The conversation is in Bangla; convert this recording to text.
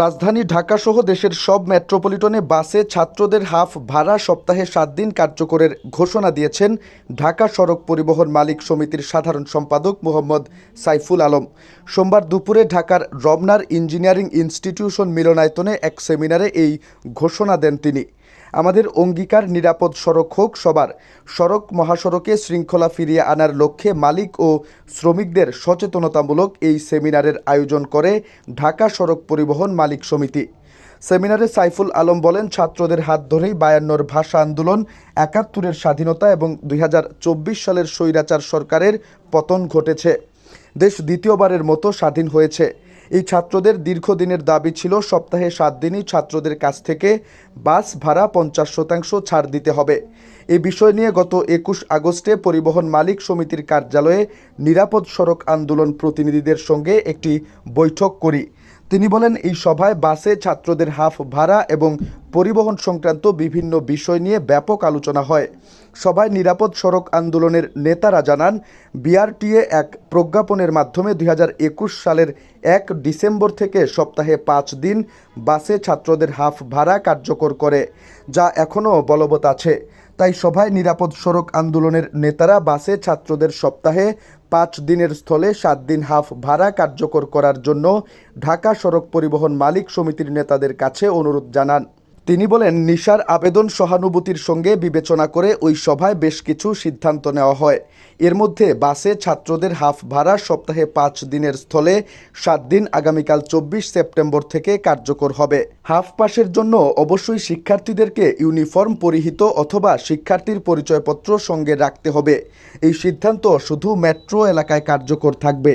রাজধানী ঢাকাসহ দেশের সব মেট্রোপলিটনে বাসে ছাত্রদের হাফ ভাড়া সপ্তাহে সাত দিন কার্যকরের ঘোষণা দিয়েছেন ঢাকা সড়ক পরিবহন মালিক সমিতির সাধারণ সম্পাদক মোহাম্মদ সাইফুল আলম। সোমবার দুপুরে ঢাকার রমনার ইঞ্জিনিয়ারিং ইনস্টিটিউশন মিলনায়তনে এক সেমিনারে এই ঘোষণা দেন তিনি। আমাদের অঙ্গীকার, নিরাপদ সড়ক হোক, সবার সড়ক মহাসড়কে শৃঙ্খলা ফিরিয়ে আনার লক্ষ্যে মালিক ও শ্রমিকদের সচেতনতামূলক এই সেমিনারের আয়োজন করে ঢাকা সড়ক পরিবহন মালিক সমিতি। সেমিনারে সাইফুল আলম বলেন, ছাত্রদের হাত ধরেই বায়ান্নর ভাষা আন্দোলন, একাত্তরের স্বাধীনতা এবং দুই হাজার চব্বিশ সালের স্বৈরাচার সরকারের পতন ঘটেছে। দেশ দ্বিতীয়বারের মতো স্বাধীন হয়েছে। এই ছাত্রদের দীর্ঘদিনের দাবি ছিল সপ্তাহে সাত দিনই ছাত্রদের কাছ থেকে বাস ভাড়া পঞ্চাশ শতাংশ ছাড় দিতে হবে। এই বিষয় নিয়ে গত একুশ আগস্টে পরিবহন মালিক সমিতির কার্যালয়ে নিরাপদ সড়ক আন্দোলন প্রতিনিধিদের সঙ্গে একটি বৈঠক করি। তিনি বলেন, এই সভায় বাসে ছাত্রদের হাফ ভাড়া এবং পরিবহন সংক্রান্ত বিভিন্ন বিষয় নিয়ে ব্যাপক আলোচনা হয়। সভায় নিরাপদ সড়ক আন্দোলনের নেতারা জানান, বিআরটিএ এক প্রজ্ঞাপনের মাধ্যমে দুই হাজার একুশ সালের এক ডিসেম্বর থেকে সপ্তাহে পাঁচ দিন বাসে ছাত্রদের হাফ ভাড়া কার্যকর করে, যা এখনও বলবৎ আছে। তাই সভায় নিরাপদ সড়ক আন্দোলনের নেতারা বাসে ছাত্রদের সপ্তাহে পাঁচ দিনের স্থলে সাত দিন হাফ ভাড়া কার্যকর করার জন্য ঢাকা সড়ক পরিবহন মালিক সমিতির নেতাদের কাছে অনুরোধ জানান। তিনি বলেন, নিশার আবেদন সহানুভূতির সঙ্গে বিবেচনা করে ওই সভায় বেশ কিছু সিদ্ধান্ত নেওয়া হয়। এর মধ্যে বাসে ছাত্রদের হাফ ভাড়া সপ্তাহে পাঁচ দিনের স্থলে সাত দিন আগামীকাল চব্বিশ সেপ্টেম্বর থেকে কার্যকর হবে। হাফ পাসের জন্য অবশ্যই শিক্ষার্থীদেরকে ইউনিফর্ম পরিহিত অথবা শিক্ষার্থীর পরিচয়পত্র সঙ্গে রাখতে হবে। এই সিদ্ধান্ত শুধু মেট্রো এলাকায় কার্যকর থাকবে।